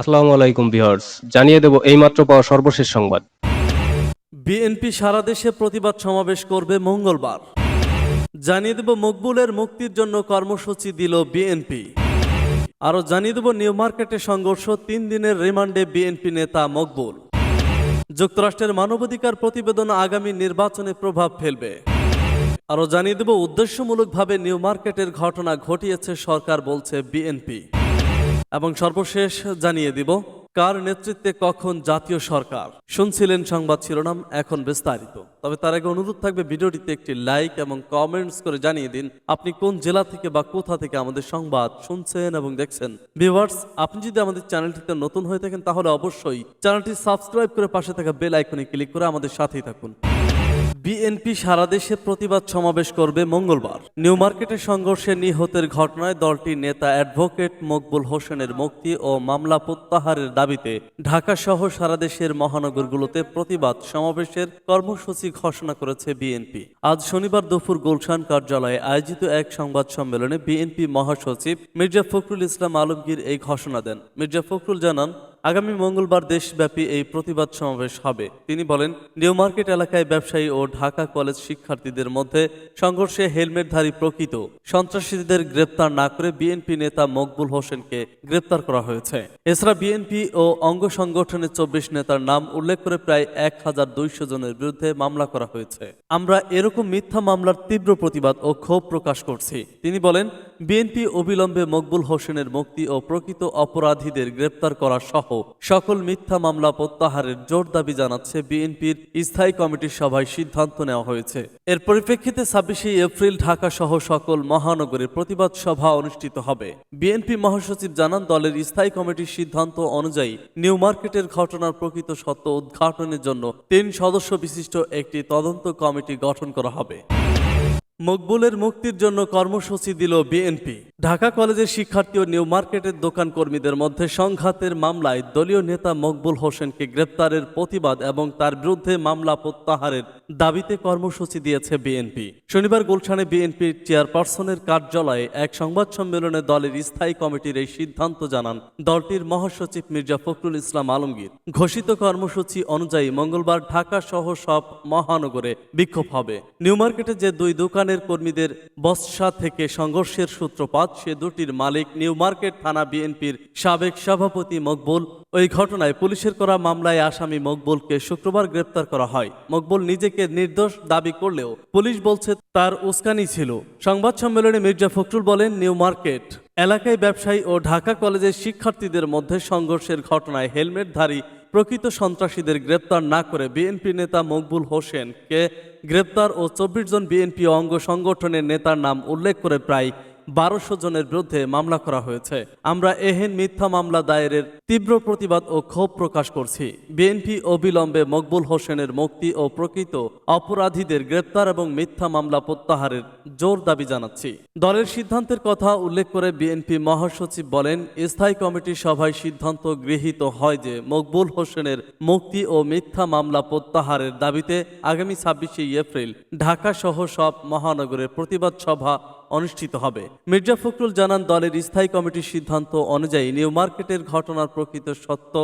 আসসালামু আলাইকুম ভিউয়ার্স, জানিয়ে দেব এইমাত্র পাওয়া সর্বশেষ সংবাদ। বিএনপি সারা দেশে প্রতিবাদ সমাবেশ করবে মঙ্গলবার। জানিয়ে দেব মকবুলের মুক্তির জন্য কর্মসূচি দিল বিএনপি। আরও জানিয়ে দেব নিউ মার্কেটে সংঘর্ষ, তিন দিনের রিমান্ডে বিএনপি নেতা মকবুল। যুক্তরাষ্ট্রের মানবাধিকার প্রতিবেদন আগামী নির্বাচনে প্রভাব ফেলবে। আরও জানিয়ে দেব উদ্দেশ্যমূলকভাবে নিউ মার্কেটের ঘটনা ঘটিয়েছে সরকার বলছে বিএনপি। এবং সর্বশেষ জানিয়ে দিব, কার নেতৃত্বে কখন জাতীয় সরকার? শুনছিলেন সংবাদ শিরোনাম, এখন বিস্তারিত। তবে তার আগে অনুরোধ থাকবে ভিডিওটিতে একটি লাইক এবং কমেন্টস করে জানিয়ে দিন, আপনি কোন জেলা থেকে বা কোথা থেকে আমাদের সংবাদ শুনছেন এবং দেখছেন। ভিউয়ার্স, আপনি যদি আমাদের চ্যানেলটিতে নতুন হয়ে থাকেন, তাহলে অবশ্যই চ্যানেলটি সাবস্ক্রাইব করে পাশে থাকা বেল আইকনে ক্লিক করে আমাদের সাথেই থাকুন। বিএনপি সারা দেশে প্রতিবাদ সমাবেশ করবে মঙ্গলবার। নিউ মার্কেটের সংঘর্ষে নিহতের ঘটনায় দলটির নেতা অ্যাডভোকেট মকবুল হোসেনের মুক্তি ও মামলা প্রত্যাহারের দাবিতে ঢাকা সহ সারা দেশের মহানগরগুলোতে প্রতিবাদ সমাবেশের কর্মসূচি ঘোষণা করেছে বিএনপি। আজ শনিবার দুপুর গুলশান কার্যালয়ে আয়োজিত এক সংবাদ সম্মেলনে বিএনপি মহাসচিব মির্জা ফখরুল ইসলাম আলমগীর এই ঘোষণা দেন। মির্জা ফখরুল জানান আগামী মঙ্গলবার দেশব্যাপী এই প্রতিবাদ সমাবেশ হবে। তিনি বলেন, নিউ মার্কেট এলাকায় ব্যবসায়ী ও ঢাকা কলেজ শিক্ষার্থীদের মধ্যে সংঘর্ষে হেলমেটধারী প্রকৃত সন্ত্রাসীদের গ্রেপ্তার না করে বিএনপি নেতা মকবুল হোসেনকে গ্রেপ্তার করা হয়েছে। এছাড়া বিএনপি ও অঙ্গ সংগঠনের চব্বিশ নেতার নাম উল্লেখ করে প্রায় এক হাজার দুইশো জনের বিরুদ্ধে মামলা করা হয়েছে। আমরা এরকম মিথ্যা মামলার তীব্র প্রতিবাদ ও ক্ষোভ প্রকাশ করছি। তিনি বলেন বিএনপি অবিলম্বে মকবুল হোসেনের মুক্তি ও প্রকৃত অপরাধীদের গ্রেপ্তার করা সহ সকল মিথ্যা মামলা প্রত্যাহারের জোর দাবি জানাচ্ছে বিএনপির স্থায়ী কমিটির সভায় সিদ্ধান্ত নেওয়া হয়েছে। এর পরিপ্রেক্ষিতে ছাব্বিশে এপ্রিল ঢাকা সহ সকল মহানগরে প্রতিবাদ সভা অনুষ্ঠিত হবে। বিএনপি মহাসচিব জানান, দলের স্থায়ী কমিটির সিদ্ধান্ত অনুযায়ী নিউ মার্কেটের ঘটনার প্রকৃত সত্য উদ্ঘাটনের জন্য তিন সদস্য বিশিষ্ট একটি তদন্ত কমিটি গঠন করা হবে। মকবুলের মুক্তির জন্য কর্মসূচি দিল বিএনপি। ঢাকা কলেজের শিক্ষার্থী ও নিউ মার্কেটের দোকান কর্মীদের মধ্যে সংঘাতের মামলায় দলীয় নেতা মকবুল হোসেনকে গ্রেপ্তারের প্রতিবাদ এবং তার বিরুদ্ধে মামলা প্রত্যাহারের দাবিতে কর্মসূচি দিয়েছে বিএনপি। শনিবার গুলশানে বিএনপির চেয়ারপারসনের কার্যালয়ে এক সংবাদ সম্মেলনে দলের স্থায়ী কমিটির এই সিদ্ধান্ত জানান দলটির মহাসচিব মির্জা ফখরুল ইসলাম আলমগীর। ঘোষিত কর্মসূচি অনুযায়ী মঙ্গলবার ঢাকা সহ সব মহানগরে বিক্ষোভ হবে। নিউ মার্কেটে যে দুই দোকানের কর্মীদের বস্সা থেকে সংঘর্ষের সূত্রপাত সে দুটির মালিক নিউ মার্কেট থানা বিএনপির সাবেক সভাপতি মকবুল। ওই ঘটনায় পুলিশের করা মামলায় আসামি মকবুলকে শুক্রবার গ্রেপ্তার করা হয়। মকবুল নিজেকে নির্দোষ দাবি করলেও পুলিশ বলছে তার উস্কানি ছিল। সংবাদ সম্মেলনে মির্জা ফখরুল বলেন, নিউ মার্কেট এলাকায় ব্যবসায়ী ও ঢাকা কলেজের শিক্ষার্থীদের মধ্যে সংঘর্ষের ঘটনায় হেলমেটধারী প্রকৃত সন্ত্রাসীদের গ্রেপ্তার না করে বিএনপি নেতা মকবুল হোসেনকে গ্রেপ্তার ও চব্বিশ জন বিএনপি অঙ্গ সংগঠনের নেতার নাম উল্লেখ করে প্রায় বারোশো জনের বিরুদ্ধে মামলা করা হয়েছে। আমরা এহেন মিথ্যা মামলা দায়েরের তীব্র প্রতিবাদ ও ক্ষোভ প্রকাশ করছি। বিএনপি অবিলম্বে মকবুল হোসেনের মুক্তি ও প্রকৃত অপরাধীদের গ্রেপ্তার এবং মিথ্যা মামলা প্রত্যাহারের জোর দাবি জানাচ্ছি। দলের সিদ্ধান্তের কথা উল্লেখ করে বিএনপি মহাসচিব বলেন, স্থায়ী কমিটির সভায় সিদ্ধান্ত গৃহীত হয় যে মকবুল হোসেনের মুক্তি ও মিথ্যা মামলা প্রত্যাহারের দাবিতে আগামী ছাব্বিশে এপ্রিল ঢাকা সহ সব মহানগরের প্রতিবাদ সভা অনুষ্ঠিত হবে। মির্জা ফখরুল জানান, দলের স্থায়ী কমিটির সিদ্ধান্ত অনুযায়ী নিউ মার্কেটের ঘটনার প্রকৃত সত্য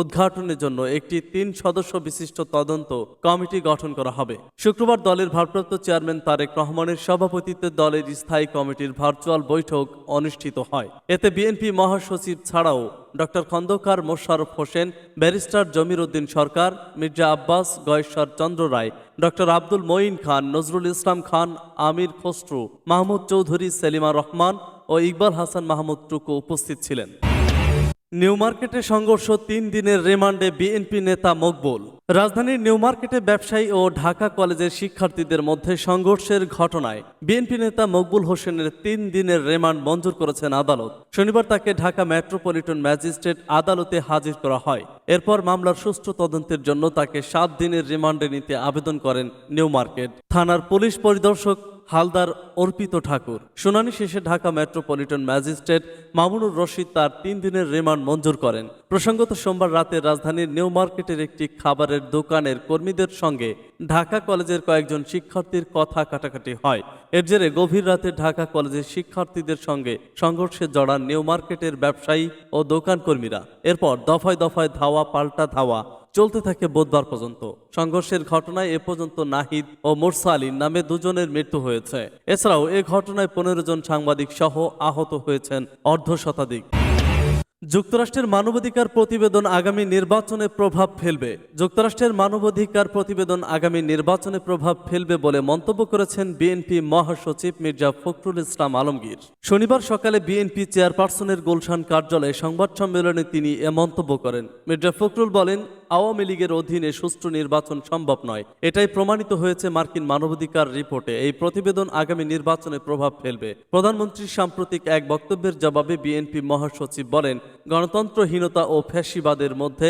উদ্ঘাটনের জন্য একটি তিন সদস্য বিশিষ্ট তদন্ত কমিটি গঠন করা হবে। শুক্রবার দলের ভারপ্রাপ্ত চেয়ারম্যান তারেক রহমানের সভাপতিত্বে দলের স্থায়ী কমিটির ভার্চুয়াল বৈঠক অনুষ্ঠিত হয়। এতে বিএনপি মহাসচিব ছাড়াও doctor Khandakar Mosharraf Hossain, barrister Jamir Uddin Sarkar, Mirza Abbas Gayeshwar Chandra Roy, doctor Abdul Moyeen Khan, Nazrul Islam Khan, Amir Khasru, Mahmud Chowdhury Selima Rahman ও ইকবাল হাসান মাহমুদ টুকু উপস্থিত ছিলেন। নিউ মার্কেটে সংঘর্ষ তিন দিনের রিমান্ডে বিএনপি নেতা মকবুল। রাজধানীর নিউ মার্কেটে ব্যবসায়ী ও ঢাকা কলেজের শিক্ষার্থীদের মধ্যে সংঘর্ষের ঘটনায় বিএনপি নেতা মকবুল হোসেনের তিন দিনের রিমান্ড মঞ্জুর করেছেন আদালত। শনিবার তাকে ঢাকা মেট্রোপলিটন ম্যাজিস্ট্রেট আদালতে হাজির করা হয়। এরপর মামলার সুষ্ঠু তদন্তের জন্য তাকে সাত দিনের রিমান্ডে নিতে আবেদন করেন নিউ মার্কেট। থানার পুলিশ পরিদর্শক হালদার অর্পিত ঠাকুর। শুনানি শেষে ঢাকা মেট্রোপলিটন ম্যাজিস্ট্রেট মামুনুর রশিদ তার তিন দিনের রিমান্ড মঞ্জুর করেন। প্রসঙ্গত সোমবার রাতে রাজধানীর নিউ মার্কেটের একটি খাবারের দোকানের কর্মীদের সঙ্গে ঢাকা কলেজের কয়েকজন শিক্ষার্থীর কথা কাটাকাটি হয়। এর জেরে গভীর রাতে ঢাকা কলেজের শিক্ষার্থীদের সঙ্গে সংঘর্ষে জড়ান নিউ মার্কেটের ব্যবসায়ী ও দোকান কর্মীরা এরপর দফায় দফায় ধাওয়া, পাল্টা ধাওয়া চলতে থাকে বুধবার পর্যন্ত। সংঘর্ষের ঘটনায় এ পর্যন্ত নাহিদ ও মোরসা আলী নামে দুজনের মৃত্যু হয়েছে। এছাড়াও এ ঘটনায় পনেরো জন সাংবাদিক সহ আহত হয়েছেন অর্ধ শতাধিক যুক্তরাষ্ট্রের মানবাধিকার প্রতিবেদন আগামী নির্বাচনে প্রভাব ফেলবে। যুক্তরাষ্ট্রের মানবাধিকার প্রতিবেদন আগামী নির্বাচনে প্রভাব ফেলবে বলে মন্তব্য করেছেন বিএনপি মহাসচিব মির্জা ফখরুল ইসলাম আলমগীর। শনিবার সকালে বিএনপি চেয়ারপারসনের গুলশান কার্যালয়ে সংবাদ সম্মেলনে তিনি এ মন্তব্য করেন। মির্জা ফখরুল বলেন আওয়ামী লীগের অধীনে সুষ্ঠু নির্বাচন সম্ভব নয়। এটাই প্রমাণিত হয়েছে মার্কিন মানবাধিকার রিপোর্টে। এই প্রতিবেদন আগামী নির্বাচনে প্রভাব ফেলবে। প্রধানমন্ত্রী সাম্প্রতিক এক বক্তব্যের জবাবে বিএনপি মহাসচিব বলেন, গণতন্ত্রহীনতা ও ফ্যাসিবাদের মধ্যে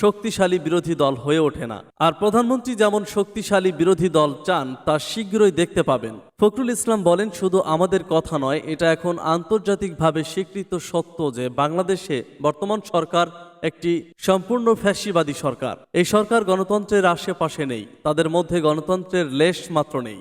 শক্তিশালী বিরোধী দল হয়ে ওঠে না। আর প্রধানমন্ত্রী যেমন শক্তিশালী বিরোধী দল চান, তা শীঘ্রই দেখতে পাবেন। ফখরুল ইসলাম বলেন, শুধু আমাদের কথা নয়, এটা এখন আন্তর্জাতিকভাবে স্বীকৃত সত্য যে বাংলাদেশে বর্তমান সরকার একটি সম্পূর্ণ ফ্যাসিবাদী সরকার। এই সরকার গণতন্ত্রের আশেপাশে নেই, তাদের মধ্যে গণতন্ত্রের লেশ মাত্র নেই।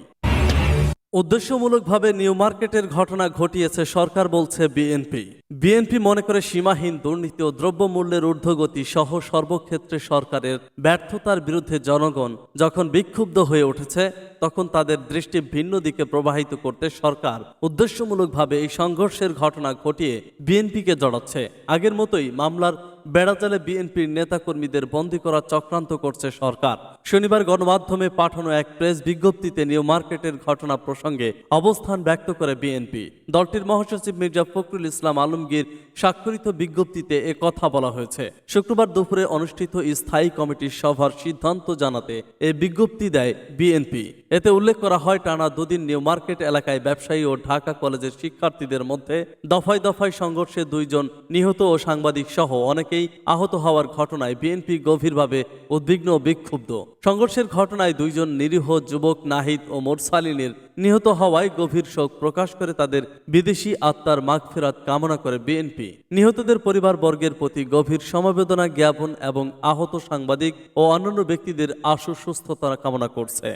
উদ্দেশ্যমূলকভাবে নিউ মার্কেটের ঘটনা ঘটিয়েছে সরকার বলছে বিএনপি। বিএনপি মনে করে সীমাহীন দুর্নীতি ও দ্রব্যমূল্যের ঊর্ধ্বগতি সহ সর্বক্ষেত্রে সরকারের ব্যর্থতার বিরুদ্ধে জনগণ যখন বিক্ষুব্ধ হয়ে উঠেছে, তখন তাদের দৃষ্টি ভিন্ন দিকে প্রবাহিত করতে সরকার উদ্দেশ্যমূলকভাবে এই সংঘর্ষের ঘটনা ঘটিয়ে বিএনপিকে জড়াচ্ছে। আগের মতোই মামলার বেড়াজালে বিএনপির নেতাকর্মীদের বন্দী করার চক্রান্ত করছে সরকার। শনিবার গণমাধ্যমে পাঠানো এক প্রেস বিজ্ঞপ্তিতে নিউ মার্কেটের ঘটনা প্রসঙ্গে অবস্থান ব্যক্ত করে বিএনপি। দলটির মহাসচিব মির্জা ফখরুল ইসলাম আলমগীর স্বাক্ষরিত বিজ্ঞপ্তিতে এ কথা বলা হয়েছে। শুক্রবার দুপুরে অনুষ্ঠিত স্থায়ী কমিটির সভার সিদ্ধান্ত জানাতে এ বিজ্ঞপ্তি দেয় বিএনপি। এতে উল্লেখ করা হয়, টানা দুদিন নিউ মার্কেট এলাকায় ব্যবসায়ী ও ঢাকা কলেজের শিক্ষার্থীদের মধ্যে দফায় দফায় সংঘর্ষে দুইজন নিহত ও সাংবাদিক সহ অনেকেই আহত হওয়ার ঘটনায় বিএনপি গভীরভাবে উদ্বিগ্ন ও বিক্ষুব্ধ। সংঘর্ষের ঘটনায় দুইজন নিরীহ যুবক নাহিদ ও মোরসালিনের নিহত হওয়ায় গভীর শোক প্রকাশ করে তাদের বিদেশি আত্মার মাগফেরাত কামনা করে বিএনপি। নিহতদের পরিবারবর্গের প্রতি গভীর সমবেদনা জ্ঞাপন এবং আহত সাংবাদিক ও অন্যান্য ব্যক্তিদের আশু সুস্থতা কামনা করছে।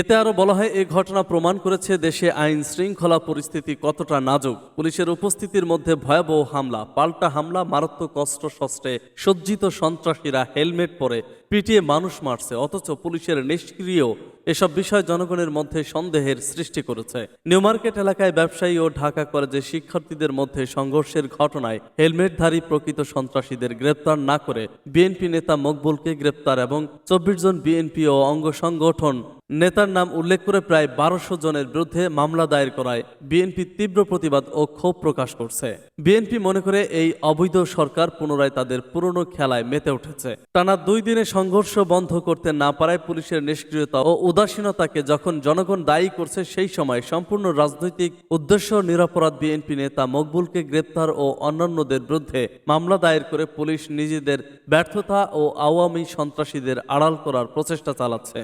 এতে আরও বলা হয় এই ঘটনা প্রমাণ করেছে দেশে আইন শৃঙ্খলা পরিস্থিতি কতটা নাজুক। পুলিশের উপস্থিতির মধ্যে ভয়াবহ হামলা, পাল্টা হামলা, মারাত্মক অস্ত্র শস্ত্রে সজ্জিত সন্ত্রাসীরা হেলমেট পরে পিটিয়ে মানুষ মারছে, অথচ পুলিশের নিষ্ক্রিয় এসব বিষয় জনগণের মধ্যে সন্দেহের সৃষ্টি করেছে। নিউ মার্কেট এলাকায় ব্যবসায়ী ও ঢাকা কলেজের শিক্ষার্থীদের মধ্যে সংঘর্ষের ঘটনায় হেলমেটধারী প্রকৃত সন্ত্রাসীদের গ্রেপ্তার না করে বিএনপি নেতা মকবুলকে গ্রেপ্তার এবং চব্বিশ জন বিএনপি ও অঙ্গ সংগঠন নেতার নাম উল্লেখ করে প্রায় বারোশো জনের বিরুদ্ধে মামলা দায়ের করায় বিএনপি তীব্র প্রতিবাদ ও ক্ষোভ প্রকাশ করছে। বিএনপি মনে করে এই অবৈধ সরকার পুনরায় তাদের পুরনো খেলায় মেতে উঠেছে। টানা দুই দিনে সংঘর্ষ বন্ধ করতে না পারায় পুলিশের নিষ্ক্রিয়তা ও উদাসীনতাকে যখন জনগণ দায়ী করছে সেই সময় সম্পূর্ণ রাজনৈতিক উদ্দেশ্য নিরাপরাধ বিএনপি নেতা মকবুলকে গ্রেপ্তার ও অন্যান্যদের বিরুদ্ধে মামলা দায়ের করে পুলিশ নিজেদের ব্যর্থতা ও আওয়ামী সন্ত্রাসীদের আড়াল করার প্রচেষ্টা চালাচ্ছে।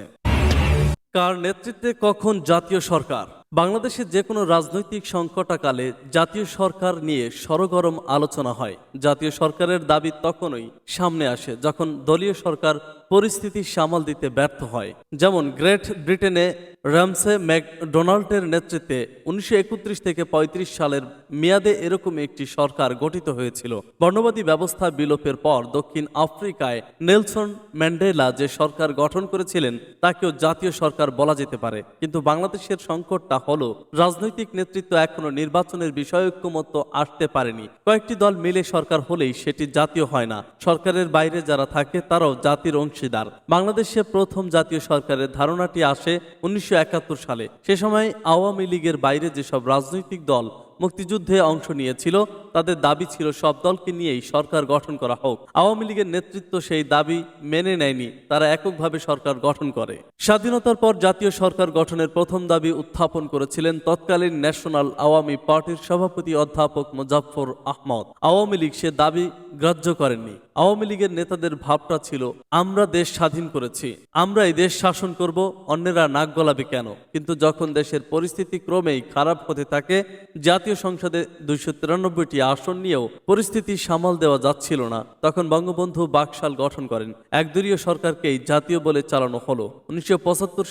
কার নেতৃত্বে কখন জাতীয় সরকার? বাংলাদেশে যে কোনো রাজনৈতিক সংকটাকালে জাতীয় সরকার নিয়ে সরগরম আলোচনা হয়। জাতীয় সরকারের দাবি তখনই সামনে আসে যখন দলীয় সরকার পরিস্থিতি সামাল দিতে ব্যর্থ হয়। যেমন গ্রেট ব্রিটেনে র্যামসে ম্যাকডোনাল্ডের নেতৃত্বে উনিশশো একত্রিশ থেকে ৩৫ সালের মেয়াদে এরকম একটি সরকার গঠিত হয়েছিল। বর্ণবাদী ব্যবস্থা বিলোপের পর দক্ষিণ আফ্রিকায় নেলসন ম্যান্ডেলা যে সরকার গঠন করেছিলেন, তাকেও জাতীয় সরকার বলা যেতে পারে। কিন্তু বাংলাদেশের সংকটটা হলো, রাজনৈতিক নেতৃত্ব এখনও নির্বাচনের বিষয় ঐক্যমত্য আসতে পারেনি। কয়েকটি দল মিলে সরকার হলেই সেটি জাতীয় হয় না। সরকারের বাইরে যারা থাকে, তারাও জাতির অংশীদার। বাংলাদেশে প্রথম জাতীয় সরকারের ধারণাটি আসে উনিশশো একাত্তর সালে। সে সময় আওয়ামী লীগের বাইরে যেসব রাজনৈতিক দল মুক্তিযুদ্ধে অংশ নিয়েছিল তাদের দাবি ছিল, সব দলকে নিয়েই সরকার গঠন করা হোক। আওয়ামী লীগের নেতৃত্ব সেই দাবি মেনে নেয়নি, তারা এককভাবে সরকার গঠন করে। স্বাধীনতার পর জাতীয় সরকার গঠনের প্রথম দাবি উত্থাপন করেছিলেন তৎকালীন ন্যাশনাল আওয়ামী পার্টির সভাপতি অধ্যাপক মুজাফর আহমদ। আওয়ামী লীগ সে দাবি গ্রাহ্য করেননি। আওয়ামী লীগের নেতাদের ভাবটা ছিল, আমরা দেশ স্বাধীন করেছি, আমরা এই দেশ শাসন করব, অন্যেরা নাক গলাবে কেন? কিন্তু যখন দেশের পরিস্থিতি ক্রমেই খারাপ হতে থাকে, জাতীয় সংসদে দুইশো তিরানব্বইটি আসন নিয়েও পরিস্থিতি সামাল দেওয়া যাচ্ছিল না। তখন বঙ্গবন্ধু বাকশাল গঠন করেন। একদলীয় সরকারকেই জাতীয় বলে চালানো হলো। উনিশশো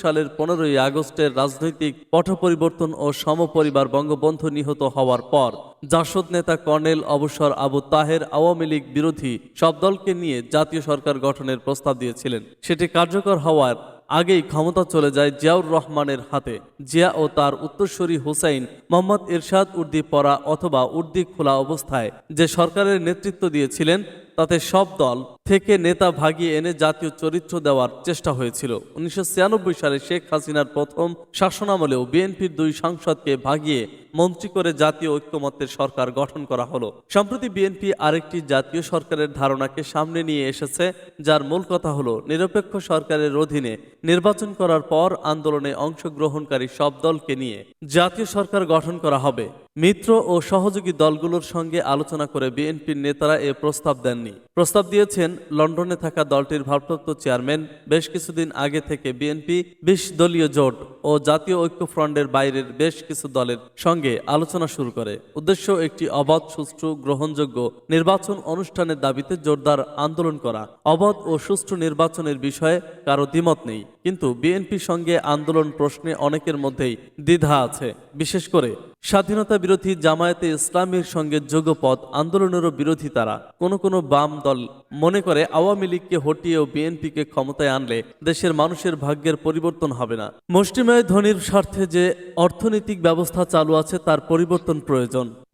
সালের পনেরোই আগস্টের রাজনৈতিক পট পরিবর্তন ও সমপরিবার বঙ্গবন্ধু নিহত হওয়ার পর জাসদ নেতা কর্নেল অবসর আবু তাহের আওয়ামী লীগ বিরোধী সব দলকে নিয়ে জাতীয় সরকার গঠনের প্রস্তাব দিয়েছিলেন। সেটি কার্যকর হওয়ার আগেই ক্ষমতা চলে যায় জিয়াউর রহমানের হাতে। জিয়া ও তার উত্তরসূরি হুসাইন মোহাম্মদ ইরশাদ উর্দি পরা অথবা উর্দি খোলা অবস্থায় যে সরকারের নেতৃত্ব দিয়েছিলেন তাতে সব দল থেকে নেতা ভাগিয়ে এনে জাতীয় চরিত্র দেওয়ার চেষ্টা হয়েছিল। উনিশশো ছিয়ানব্বই সালে শেখ হাসিনার প্রথম শাসনামলেও বিএনপির দুই সাংসদকে ভাগিয়ে মন্ত্রী করে জাতীয় ঐক্যমত্যের সরকার গঠন করা হলো। সম্প্রতি বিএনপি আরেকটি জাতীয় সরকারের ধারণাকে সামনে নিয়ে এসেছে, যার মূল কথা হলো নিরপেক্ষ সরকারের অধীনে নির্বাচন করার পর আন্দোলনে অংশগ্রহণকারী সব দলকে নিয়ে জাতীয় সরকার গঠন করা হবে। মিত্র ও সহযোগী দলগুলোর সঙ্গে আলোচনা করে বিএনপির নেতারা এ প্রস্তাব দেননি। প্রস্তাব দিয়েছেন, লন্ডনে থাকা দলটির ভারপ্রাপ্ত চেয়ারম্যান বেশ কিছুদিন আগে থেকে বিএনপি বিশ দলীয় জোট ও জাতীয় ঐক্য ফ্রন্টের বাইরের বেশ কিছু দলের সঙ্গে আলোচনা শুরু করে। উদ্দেশ্য একটি অবাধ, সুষ্ঠু, গ্রহণযোগ্য নির্বাচন অনুষ্ঠানের দাবিতে জোরদার আন্দোলন করা। অবাধ ও সুষ্ঠু নির্বাচনের বিষয়ে কারও দ্বিমত নেই। কিন্তু বিএনপির সঙ্গে আন্দোলন প্রশ্নে অনেকের মধ্যেই দ্বিধা আছে। বিশেষ করে স্বাধীনতা বিরোধী জামায়াতে ইসলামের সঙ্গে যোগপথ আন্দোলনেরও বিরোধী তারা। কোন কোনো বাম দল মনে করে আওয়ামী লীগকে হটিয়ে ও বিএনপিকে ক্ষমতায় আনলে দেশের মানুষের ভাগ্যের পরিবর্তন হবে না। মুষ্টিমেয় ধনির স্বার্থে যে অর্থনৈতিক ব্যবস্থা চালু আছে তার পরিবর্তন প্রয়োজন।